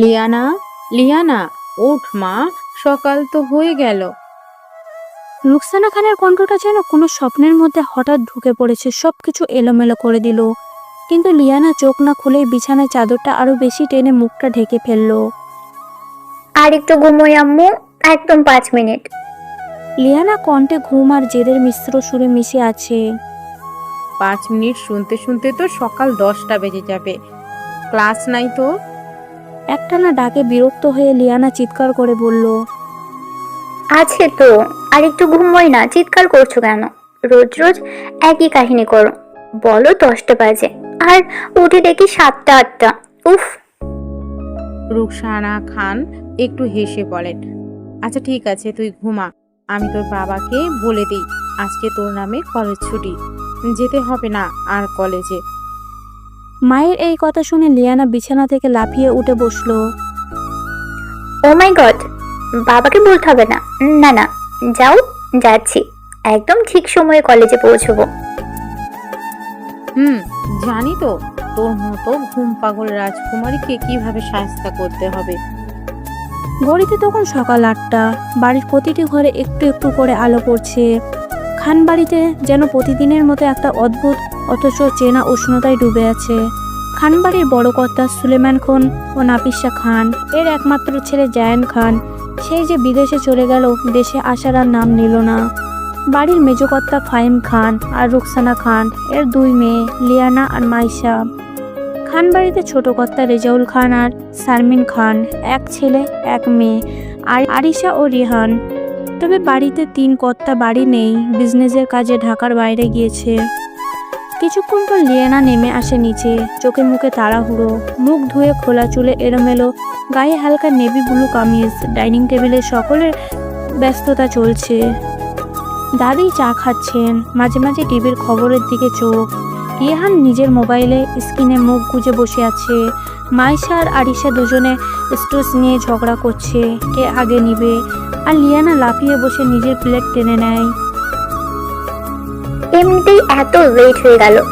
Liana Liana ওঠ মা সকাল তো হয়ে গেল। রুকসানা খানের কণ্ঠটা যেন কোনো স্বপ্নের মধ্যে হঠাৎ ঢুকে পড়েছে সবকিছু এলোমেলো করে দিল। কিন্তু লিয়ানা চোখ না খুলেই বিছানায় চাদরটা আরও বেশি টেনে মুখটা ঢেকে ফেলল। আর একটু ঘুমোই আম্মু একদম পাঁচ মিনিট। লিয়ানা কণ্ঠে ঘুম আর জেদের মিশ্র সুরে মিশে আছে। পাঁচ মিনিট শুনতে শুনতে তো সকাল দশটা বেজে যাবে। ক্লাস নাই তো? একটানা ডাকে বিরক্ত হয়ে লিয়ানা চিৎকার করে বলল আছে তো আর একটু ঘুমোই না চিৎকার করছ কেন? রোজ রোজ একই কাহিনী করো। বলো দশটা বাজে আর উঠে দেখি সাতটা আটটা। উফ! রুকসানা খান একটু হেসে বলেন আচ্ছা ঠিক আছে তুই ঘুমা আমি তোর বাবাকে বলে দিই আজকে তোর নামে কলেজ ছুটি। যেতে হবে না আর কলেজে। মায়ের এই কথা শুনে লিয়ানা বিছানা থেকে লাফিয়ে উঠে বসল। ও মাই গড বাবাকে বলতে হবে না। না না যাও যাচ্ছি। একদম ঠিক সময়ে কলেজে পৌঁছবো। হুম জানি তো তোর মতো ঘুম পাগল রাজকুমারীকে কীভাবে সাহায্য করতে হবে? ঘড়িতে তখন সকাল আটটা বাড়ির প্রতিটি ঘরে একটু একটু করে আলো পড়ছে। খান বাড়িতে যেন প্রতিদিনের মতো একটা অদ্ভুত, অথচ চেনা উষ্ণতায় ডুবে আছে। খানবাড়ির বড় কর্তা সুলেমান খান ও নাফিসা খান, এর একমাত্র ছেলে জায়ান খান, সেই যে বিদেশে চলে গেল, দেশে আসার আর নাম নিল না। বাড়ির মেজকর্তা ফাহিম খান আর রুকসানা খান, এর দুই মেয়ে, লিয়ানা আর মাইশা। খান বাড়িতে ছোট কর্তা রেজাউল খান আর শারমিন খান, এক ছেলে, এক মেয়ে, আর আরিশা ও রিহান। তবে বাড়িতে তিন কর্তা বাড়ি নেই বিজনেসের কাজে ঢাকার বাইরে গিয়েছে। কিছুক্ষণ পর লিয়েনা নেমে আসে নিচে, চোখে মুখে তাড়াহুড়ো, মুখ ধুয়ে খোলা চুলে এলোমেলো, গায়ে হালকা নেভি ব্লু কামিজ ডাইনিং টেবিলে সকলের ব্যস্ততা চলছে। দাদি চা খাচ্ছেন, মাঝে মাঝে টিভির খবরের দিকে চোখ। রিহান নিজের মোবাইলে স্ক্রিনে মুখ গুজে বসে আছে। মাইশা আর আরিশা দুজনে স্টোস নিয়ে ঝগড়া করছে কে আগে নিবে? আর লিয়ানা লাফিয়ে বসে নিজের প্লেট টেনে নেয়। এমনিতেই এত ওয়েট হয়ে গেল।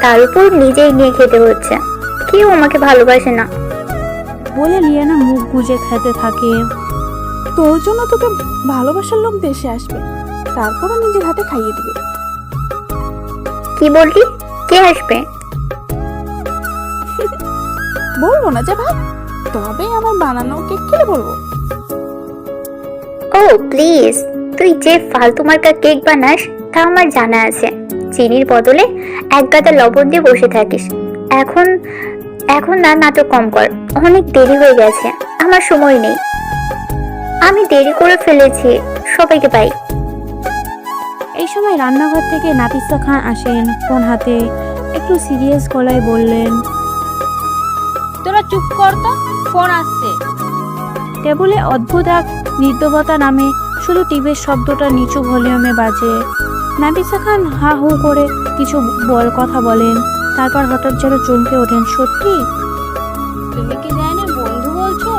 তার উপর নিজেই নিয়ে খেতে হচ্ছে। কেউ আমাকে ভালোবাসে না। বলে লিয়ানা মুখ গুজে খেতে থাকে। তোর জন্য তোকে ভালোবাসার লোক দেশে আসবে। তারপরও নিজের হাতে খাইয়ে দিবে। কি বললি? কে আসবে? বলব না যে ভাব। তবে আমার বানানো কেক খেলে বলব। ও প্লিজ। তুই যে ফালতু মার্কা কেক বানাস তা আমার জানা আছে। চিনির বদলে এক গাদা লবণ দিয়ে বসে থাকিস। এখন এখন না নাটক কম কর। অনেক দেরি হয়ে গেছে। আমার সময় নেই। আমি দেরি করে ফেলেছি। সবাইকে পাই এই সময় রান্নাঘর থেকে নাফিসা খান আসেন ফোন হাতে একটু সিরিয়াস গলায় বললেন তোরা চুপ কর তো ফোন আসছে। টেবুলে অদ্ভুত এক নির্দবতা নামে শুধু টিভির শব্দটা নিচু ভলিউমে বাজে। নাফিসা খান হা হু করে কিছু বল কথা বলেন তারপর হঠাৎ যেন চমকে ওঠেন সত্যি? তুমি কি জানি বন্ধু বলছো?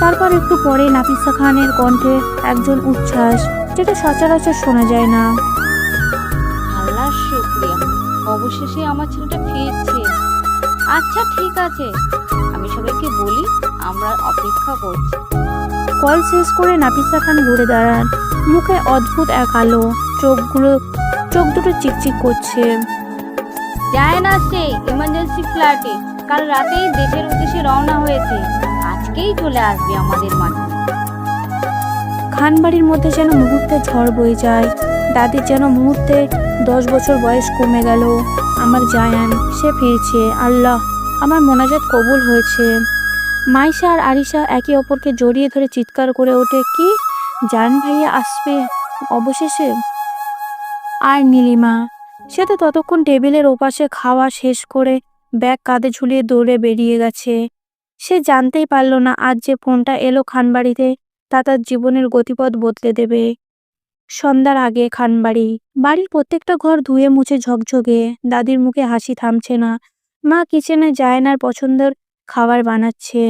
তারপর একটু পরে নাফিসা খানের কণ্ঠে একজন উচ্ছ্বাস যেটা সচরাচর শোনা যায় না। আল্লাহ শুক্রিয়া। অবশেষে আমার ছেলেটা ফিরছে। আচ্ছা ঠিক আছে। আমি সবাইকে বলি আমরা অপেক্ষা করছি। কল শেষ করে নাফিসা খান ঘুরে দাঁড়ান। মুখে অদ্ভুত এক আলো চোখগুলো চোখ দুটো চিকচিক করছে। যায় না সে ইমার্জেন্সি ফ্ল্যাটে কাল রাতেই দেশের উদ্দেশ্যে রওনা হয়েছে। আজকেই চলে আসবে আমাদের মাঠে খান বাড়ির মধ্যে যেন মুহূর্তে ঝড় বয়ে যায়। দাদির যেন মুহূর্তে দশ বছর বয়স কমে গেল। আমার জায়ান, সে ফিরছে। আল্লাহ, আমার মোনাজাত কবুল হয়েছে। মাইশা আর আরিশা একে অপরকে জড়িয়ে ধরে চিৎকার করে ওঠে, কি? জান ভাইয়া আসবে অবশেষে? আর নীলিমা। সে তো ততক্ষণ টেবিলের ওপাশে খাওয়া শেষ করে ব্যাগ কাঁধে ঝুলিয়ে দৌড়ে বেরিয়ে গেছে। সে জানতেই পারল না আজ যে ফোনটা এলো খানবাড়িতে, তা তার জীবনের গতিপথ বদলে দেবে। সন্ধ্যার আগে খানবাড়ি। বাড়ির প্রত্যেকটা ঘর ধুয়ে মুছে ঝকঝকে, দাদির মুখে হাসি থামছে না। মা কিচেনে জায়নার পছন্দের খাবার বানাচ্ছে।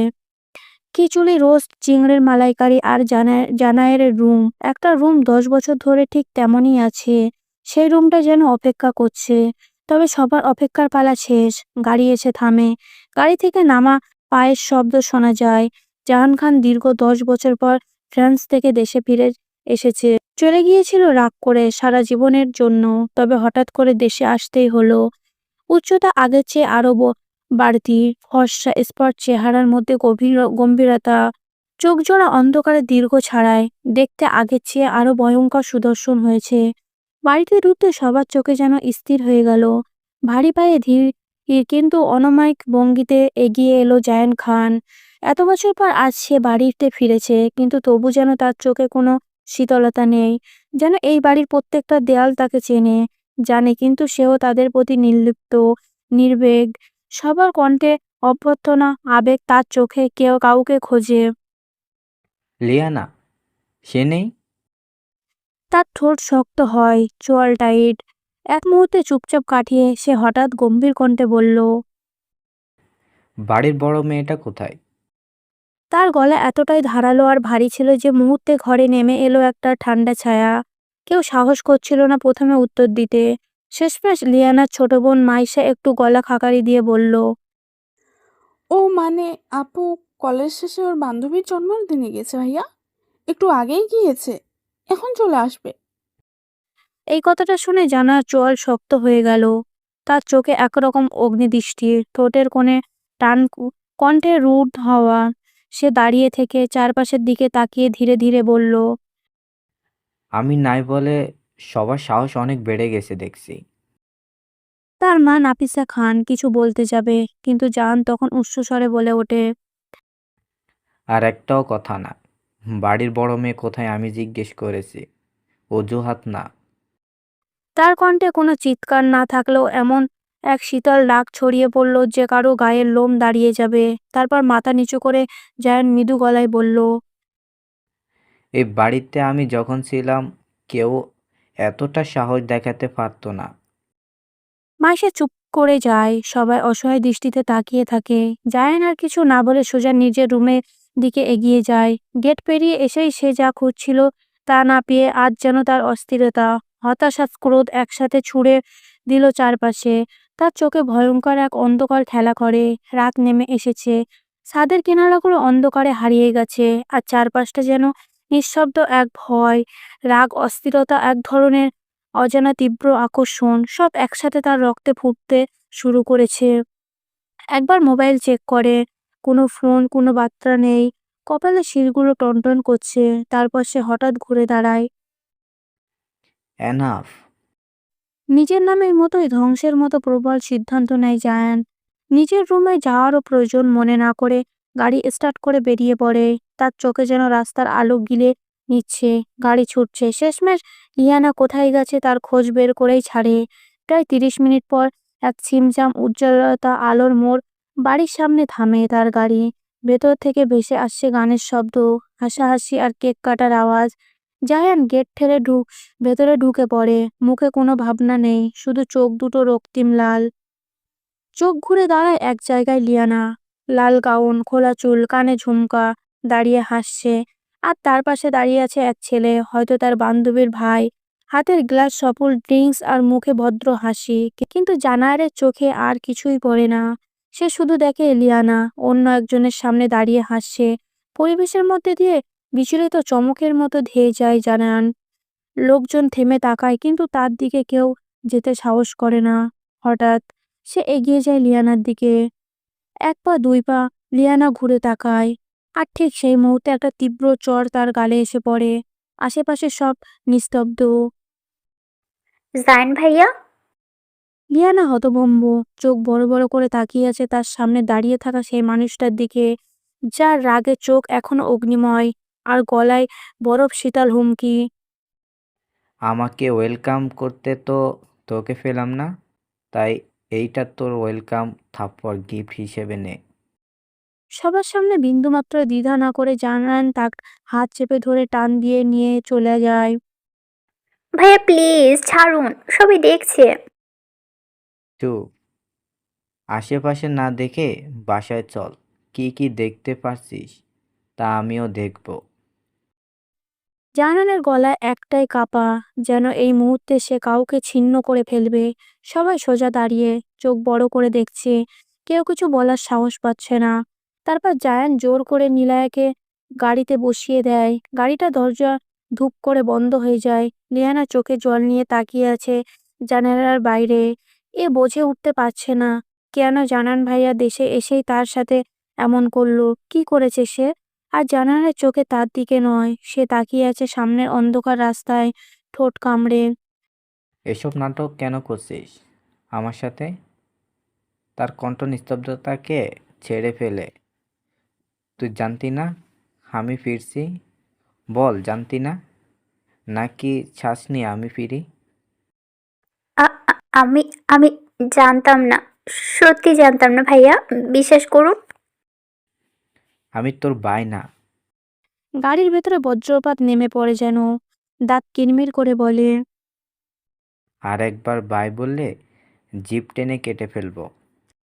খিচুড়ি রোস্ট, চিংড়ির মালাইকারি আর জানা জানায়ের রুম। একটা রুম দশ বছর ধরে ঠিক তেমনই আছে। সেই রুমটা যেন অপেক্ষা করছে। তবে সবার অপেক্ষার পালা শেষ। গাড়ি এসে থামে। গাড়ি থেকে নামা পায়ের শব্দ শোনা যায়। জাহান খান দীর্ঘ দশ বছর পর ফ্রান্স থেকে দেশে ফিরে এসেছে। চলে গিয়েছিল রাগ করে সারা জীবনের জন্য, তবে হঠাৎ করে দেশে আসতেই হলো। উচ্চতা আগের চেয়ে আরও ব- বাড়তি, ফর্সা, স্পট চেহারার মধ্যে গভীর গম্ভীরতা চোখ জোড়া অন্ধকারে দীর্ঘ ছাড়ায় দেখতে আগের চেয়ে আরও ভয়ঙ্কর সুদর্শন হয়েছে। বাড়িতে ঢুকতে সবার চোখে যেন স্থির হয়ে গেল। ভারী পায়ে ধীর ধীর কিন্তু অনমায়িক ভঙ্গিতে এগিয়ে এলো জায়ান খান। এত বছর পর আজ সে বাড়িতে ফিরেছে, কিন্তু তবু যেন তার চোখে কোনো শীতলতা নেই। যেন এই বাড়ির প্রত্যেকটা দেয়াল তাকে চেনে জানে কিন্তু সেও তাদের প্রতি নির্লিপ্ত নির্বেগ। সবার কণ্ঠে অভ্যর্থনা আবেগ তার চোখে কেউ কাউকে খোঁজে। লিয়ানা সে নেই? তার ঠোঁট শক্ত হয় চোয়াল টাইট। এক মুহূর্তে চুপচাপ কাটিয়ে সে হঠাৎ গম্ভীর কণ্ঠে বলল বাড়ির বড় মেয়েটা কোথায়? তার গলা এতটাই ধারালো আর ভারী ছিল যে মুহূর্তে ঘরে নেমে এলো একটা ঠান্ডা ছায়া। কেউ সাহস করছিল না প্রথমে উত্তর দিতে। শেষমেশ লিয়ানার ছোট বোন মাইশা একটু গলা খাকারি দিয়ে বলল ও মানে আপু কলেজ শেষে ওর বান্ধবীর জন্মদিনে গেছে ভাইয়া? একটু আগেই গিয়েছে এখন চলে আসবে। এই কথাটা শুনে জানার চোয়াল শক্ত হয়ে গেল। তার চোখে একরকম অগ্নিদৃষ্টি ঠোঁটের কোণে টান কণ্ঠে রুড হওয়া সে দাঁড়িয়ে থেকে চারপাশের দিকে তাকিয়ে ধীরে ধীরে বলল আমি নাই বলে সবার সাহস অনেক বেড়ে গেছে দেখছি। তার মা নাফিসা খান কিছু বলতে যাবে কিন্তু জান তখন উচ্চস্বরে বলে ওঠে আর একটাও কথা না বাড়ির বড় মেয়ে কোথায় আমি জিজ্ঞেস করেছি অজুহাত না। তার কণ্ঠে কোনো চিৎকার না থাকলেও এমন এক শীতল ডাক ছড়িয়ে পড়ল যে কারও গায়ের লোম দাঁড়িয়ে যাবে। তারপর মাথা নিচু করে জায়ান মৃদু গলায় বলল এই বাড়িতে আমি যখন ছিলাম কেউ এতটা সাহস দেখাতে পারতো না। মাইশা চুপ করে যায় সবাই অসহায় দৃষ্টিতে তাকিয়ে থাকে। জায়ান আর কিছু না বলে সোজা নিজের রুমের দিকে এগিয়ে যায়। গেট পেরিয়ে এসেই সে যা খুঁজছিল তা না পেয়ে আজ যেন তার অস্থিরতা হতাশা ক্রোধ একসাথে ছুঁড়ে দিল চারপাশে। তার চোখে ভয়ঙ্কর এক অন্ধকার খেলা করে রাত নেমে এসেছে। ছাদের কিনারাগুলো অন্ধকারে হারিয়ে গেছে আর চারপাশটা যেন নিঃশব্দ এক ভয়, রাগ, অস্থিরতা, এক ধরনের অজানা তীব্র আকর্ষণ সব একসাথে তার রক্তে ফুটতে শুরু করেছে। একবার মোবাইল চেক করে, কোনো ফোন, কোনো বার্তা নেই। কপালে শিরগুলো টনটন করছে, তারপর সে হঠাৎ ঘুরে দাঁড়ায়। এনাফ নিজের নামের মতোই ধ্বংসের মতো প্রবল সিদ্ধান্ত নেয় জায়ান। নিজের রুমে যাওয়ারও প্রয়োজন মনে না করে গাড়ি স্টার্ট করে বেরিয়ে পড়ে। তার চোখে যেন রাস্তার আলো গিলে নিচ্ছে, গাড়ি ছুটছে। শেষমেশ লিয়ানা কোথায় গেছে তার খোঁজ বের করেই ছাড়ে। প্রায় তিরিশ মিনিট পর এক ছিমছাম উজ্জ্বলতা আলোর মোড় বাড়ির সামনে থামে তার গাড়ি। ভেতর থেকে ভেসে আসছে গানের শব্দ, হাসাহাসি আর কেক কাটার আওয়াজ। জায়ান গেট ঠেলে ঢুক ভেতরে ঢুকে পড়ে। মুখে কোনো ভাবনা নেই, শুধু চোখ দুটো রক্তিম লাল। চোখ ঘুরে দাঁড়ায় এক জায়গায় লিয়ানা। লাল গাউন, খোলা চুল, কানে ঝুমকা, দাঁড়িয়ে হাসছে। আর তার পাশে দাঁড়িয়ে আছে এক ছেলে, হয়তো তার বান্ধবীর ভাই। হাতের গ্লাস, সফল ড্রিঙ্কস আর মুখে ভদ্র হাসি। কিন্তু জানারের চোখে আর কিছুই পড়ে না। সে শুধু দেখে লিয়ানা, অন্য একজনের সামনে দাঁড়িয়ে হাসছে। পরিবেশের মধ্যে দিয়ে বিচলিত চমকের মতো ধেয়ে যায় জানান। লোকজন থেমে তাকায় কিন্তু তার দিকে কেউ যেতে সাহস করে না। হঠাৎ সে এগিয়ে যায় লিয়ানার দিকে। এক পা দুই পা লিয়ানা ঘুরে তাকায়। আর ঠিক সেই মুহূর্তে একটা তীব্র চর তার গালে এসে পড়ে। আশেপাশে সব নিস্তব্ধ। জায়ন ভাইয়া? লিয়ানা হতভম্ব। চোখ বড় বড় করে তাকিয়ে আছে তার সামনে দাঁড়িয়ে থাকা সেই মানুষটার দিকে যার রাগে চোখ এখনও অগ্নিময়। আর গলায় বরফ শীতল হুমকি। আমাকে ওয়েলকাম করতে তো তোকে পেলাম না তাই এইটা তোর ওয়েলকাম থাপ্পড় গিফট হিসেবে নে। সবার সামনে বিন্দুমাত্র দ্বিধা না করে জানান তাক হাত চেপে ধরে টান দিয়ে নিয়ে চলে যায়। ভাইয়া প্লিজ ছাড়ুন সবই দেখছে। চুপ আশেপাশে না দেখে বাসায় চল কি কি দেখতে পারছিস তা আমিও দেখব। জানানের গলায় একটাই কাপা, যেন এই মুহূর্তে সে কাউকে ছিন্ন করে ফেলবে। সবাই সোজা দাঁড়িয়ে চোখ বড় করে দেখছে, কেউ কিছু বলার সাহস পাচ্ছে না। তারপর জায়ান জোর করে নিলয়াকে গাড়িতে বসিয়ে দেয়। গাড়িটা দরজা ধূপ করে বন্ধ হয়ে যায়। লিয়ানা চোখে জল নিয়ে তাকিয়ে আছে জানালার বাইরে। এ বোঝে উঠতে পারছে না, কেন জানান ভাইয়া দেশে এসেই তার সাথে এমন করল? কি করেছে সে? আর জানানের চোখে তার দিকে নয়। সে তাকিয়ে আছে সামনের অন্ধকার রাস্তায় ঠোঁট কামড়ে। এসব নাটক কেন করছিস? আমার সাথে? তার কণ্ঠ নিস্তব্ধতাকে ছেড়ে ফেলে। তুই জানতি না আমি ফিরছি? বল জানতি না? নাকি ছাসনি আমি ফিরি? আমি আমি জানতাম না। সত্যি জানতাম না ভাইয়া। বিশ্বাস করুন আমি তোর বাই না। গাড়ির ভেতরে বজ্রপাত নেমে পড়ে যেন দাঁত কিরমির করে বলে। আর একবার বাই বললে জিপ টেনে কেটে ফেলব।